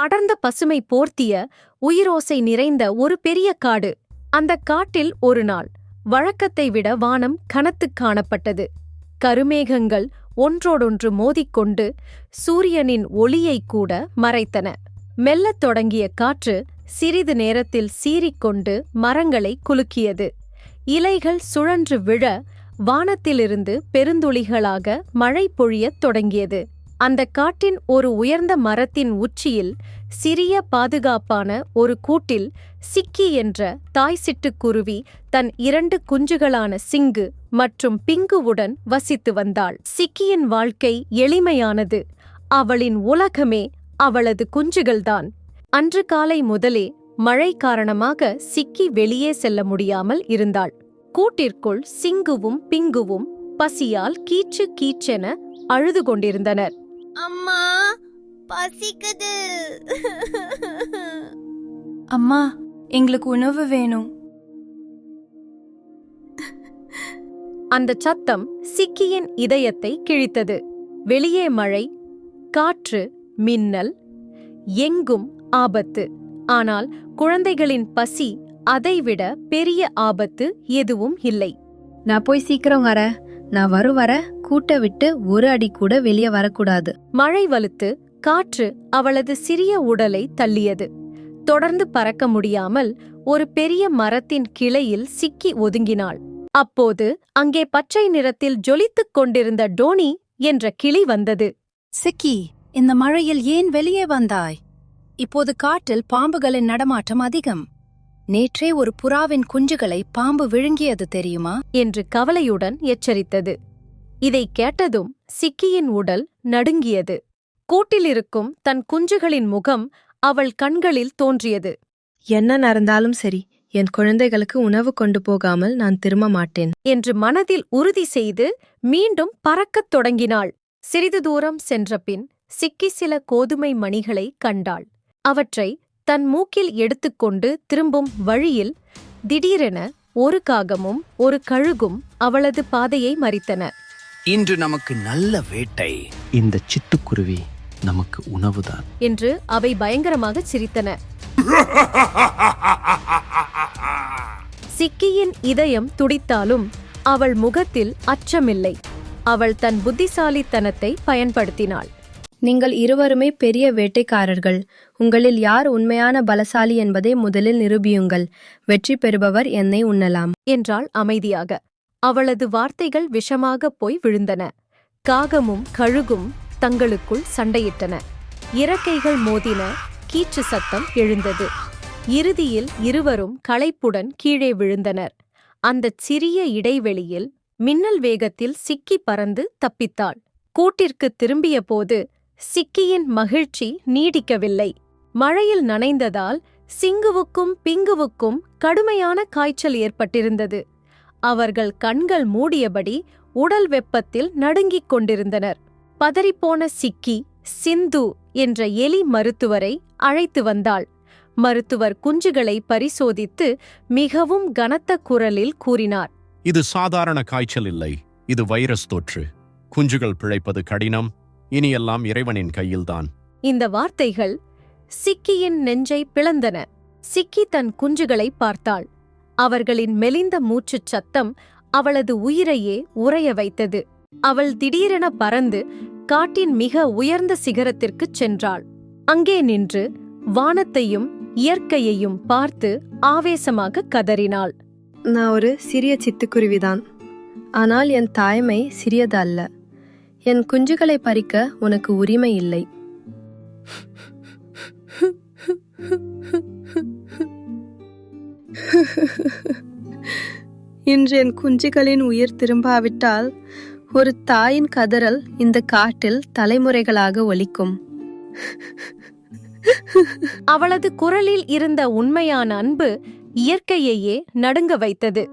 அடர்ந்த பசுமை போர்த்திய உயிரோசை நிறைந்த ஒரு பெரிய காடு. அந்தக் காட்டில் ஒரு நாள் வழக்கத்தை விட வானம் கனத்து காணப்பட்டது. கருமேகங்கள் ஒன்றோடொன்று மோதிக்கொண்டு சூரியனின் ஒளியைக் கூட மறைத்தன. மெல்லத் தொடங்கிய காற்று சிறிது நேரத்தில் சீறிக்கொண்டு மரங்களை குலுக்கியது. இலைகள் சுழன்று விழ வானத்திலிருந்து பெருந்துளிகளாக மழை பொழியத் தொடங்கியது. அந்த காட்டின் ஒரு உயர்ந்த மரத்தின் உச்சியில் சிறிய பாதுகாப்பான ஒரு கூட்டில் சிக்கி என்ற தாய் சிட்டுக்குருவி தன் இரண்டு குஞ்சுகளான சிங்கு மற்றும் பிங்குவுடன் வசித்து வந்தாள். சிக்கியின் வாழ்க்கை எளிமையானது. அவளின் உலகமே அவளது குஞ்சுகள்தான். அன்று காலை முதலே மழை காரணமாக சிக்கி வெளியே செல்ல முடியாமல் இருந்தாள். கூட்டிற்குள் சிங்குவும் பிங்குவும் பசியால் கீச்சு கீச்சென அழுது கொண்டிருந்தனர். அம்மா பசிக்குது. அம்மா எங்களுக்கு உணவு வேணும். அந்தச் சத்தம் சிக்கியின் இதயத்தை கிழித்தது. வெளியே மழை காற்று மின்னல் எங்கும் ஆபத்து. ஆனால் குழந்தைகளின் பசி அதைவிட பெரிய ஆபத்து எதுவும் இல்லை. நான் போய் சீக்கிரம் வரேன். நான் வரும் வர கூட்ட விட்டு ஒரு அடி கூட வெளியே வரக்கூடாது. மழை வலுத்து காற்று அவளது சிறிய உடலை தள்ளியது. தொடர்ந்து பறக்க முடியாமல் ஒரு பெரிய மரத்தின் கிளையில் சிக்கி ஒதுங்கினாள். அப்போது அங்கே பச்சை நிறத்தில் ஜொலித்துக் கொண்டிருந்த டோனி என்ற கிளி வந்தது. சிக்கி இந்த மழையில் ஏன் வெளியே வந்தாய்? இப்போது காட்டில் பாம்புகளின் நடமாட்டம் அதிகம். நேற்றே ஒரு புறாவின் குஞ்சுகளை பாம்பு விழுங்கியது தெரியுமா? என்று கவலையுடன் எச்சரித்தது. இதைக் கேட்டதும் சிக்கியின் உடல் நடுங்கியது. கூட்டிலிருக்கும் தன் குஞ்சுகளின் முகம் அவள் கண்களில் தோன்றியது. என்ன நடந்தாலும் சரி என் குழந்தைகளுக்கு உணவு கொண்டு போகாமல் நான் திரும்ப மாட்டேன். என்று மனதில் உறுதி செய்து மீண்டும் பறக்கத் தொடங்கினாள். சிறிது தூரம் சென்றபின் சிக்கி சில கோதுமை மணிகளை கண்டாள். அவற்றை தன் மூக்கில் எடுத்துக்கொண்டு திரும்பும் வழியில் திடீரென ஒரு காகமும் ஒரு கழுகும் அவளது பாதையை மறித்தன. இன்று நமக்கு நல்ல வேட்டை. இந்த சிட்டுக்குருவி நமக்கு உணவுதான். என்று அவை பயங்கரமாகச் சிரித்தன. சிக்கியின் இதயம் துடித்தாலும் அவள் முகத்தில் அச்சமில்லை. அவள் தன் புத்திசாலித்தனத்தை பயன்படுத்தினாள். நீங்கள் இருவருமே பெரிய வேட்டைக்காரர்கள். உங்களில் யார் உண்மையான பலசாலி என்பதை முதலில் நிரூபியுங்கள். வெற்றி பெறுபவர் என்னை உண்ணலாம். என்றாள் அமைதியாக. அவளது வார்த்தைகள் விஷமாகப் போய் விழுந்தன. காகமும் கழுகும் தங்களுக்குள் சண்டையிட்டன. இறக்கைகள் மோதின கீச்சு சத்தம் எழுந்தது. இறுதியில் இருவரும் களைப்புடன் கீழே விழுந்தனர். அந்தச் சிறிய இடைவெளியில் மின்னல் வேகத்தில் சிக்கி பறந்து தப்பித்தாள். கூட்டிற்கு திரும்பியபோது சிக்கியின் மகிழ்ச்சி நீடிக்கவில்லை. மழையில் நனைந்ததால் சிங்குவுக்கும் பிங்குவுக்கும் கடுமையான காய்ச்சல் ஏற்பட்டிருந்தது. அவர்கள் கண்கள் மூடியபடி உடல் வெப்பத்தில் நடுங்கிக் கொண்டிருந்தனர். பதறிப்போன சிக்கி சிந்து என்ற எலி மருத்துவரை அழைத்து வந்தாள். மருத்துவர் குஞ்சுகளை பரிசோதித்து மிகவும் கனத்த குரலில் கூறினார். இது சாதாரண காய்ச்சல் இல்லை இது வைரஸ் தொற்று. குஞ்சுகள் பிழைப்பது கடினம் இனியெல்லாம் இறைவனின் கையில்தான். இந்த வார்த்தைகள் சிக்கியின் நெஞ்சை பிளந்தன. சிக்கி தன் குஞ்சுகளை பார்த்தாள். அவர்களின் மெலிந்த மூச்சுச் சத்தம் அவளது உயிரையே உறைய வைத்தது. அவள் திடீரென பறந்து காட்டின் மிக உயர்ந்த சிகரத்திற்குச் சென்றாள். அங்கே நின்று வானத்தையும் இயற்கையையும் பார்த்து ஆவேசமாக கதறினாள். நான் ஒரு சிறிய சித்துக்குருவிதான். ஆனால் என் தாய்மை சிறியது அல்ல என் குஞ்சுகளை பறிக்க உனக்கு உரிமை இல்லை. இன்று என் குஞ்சுகளின் உயிர் திரும்பாவிட்டால் ஒரு தாயின் கதறல் இந்த காட்டில் தலைமுறைகளாக ஒலிக்கும். அவளது குரலில் இருந்த உண்மையான அன்பு இயற்கையையே நடுங்க வைத்தது.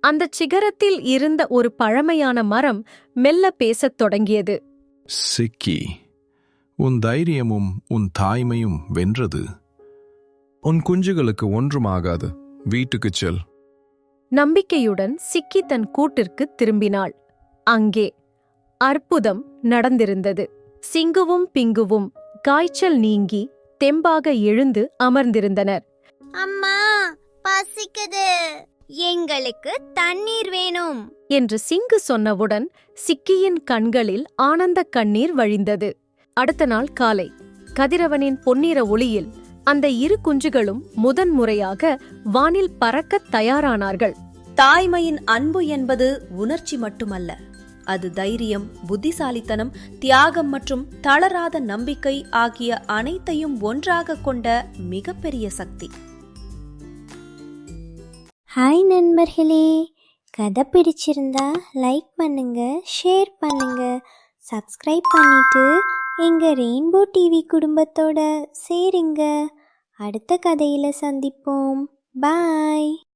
அந்தச் சிகரத்தில் இருந்த ஒரு பழமையான மரம் மெல்ல பேசத் தொடங்கியது. சிக்கி. உன் தைரியமும் உன் தாய்மையும் வென்றது. உன் குஞ்சுகளுக்கு ஒன்றுமாகாது. வீட்டுக்குச் செல். நம்பிக்கையுடன் சிக்கி தன் கூட்டிற்கு திரும்பினாள். அங்கே அற்புதம் நடந்திருந்தது. சிங்குவும் பிங்குவும் காய்ச்சல் நீங்கி தெம்பாக எழுந்து அமர்ந்திருந்தனர். அம்மா பசிக்குது. எங்களுக்கு தண்ணீர் வேணும். என்று சிங்கு சொன்னவுடன் சிக்கியின் கண்களில் ஆனந்த கண்ணீர் வழிந்தது. அடுத்த நாள் காலை. கதிரவனின் பொன்னிற ஒளியில் அந்த இரு குஞ்சுகளும் முதன்முறையாக வானில் பறக்கத் தயாரானார்கள். தாய்மையின் அன்பு என்பது உணர்ச்சி மட்டுமல்ல. அது தைரியம் புத்திசாலித்தனம் தியாகம் மற்றும் தளராத நம்பிக்கை ஆகிய அனைத்தையும் ஒன்றாக கொண்ட மிகப்பெரிய சக்தி. ஹாய் நண்பர்களே. கதை பிடிச்சிருந்தா லைக் பண்ணுங்க ஷேர் பண்ணுங்க சப்ஸ்கிரைப் பண்ணிட்டு எங்கள் ரெயின்போ டிவி குடும்பத்தோட சேருங்க. அடுத்த கதையில் சந்திப்போம். பாய்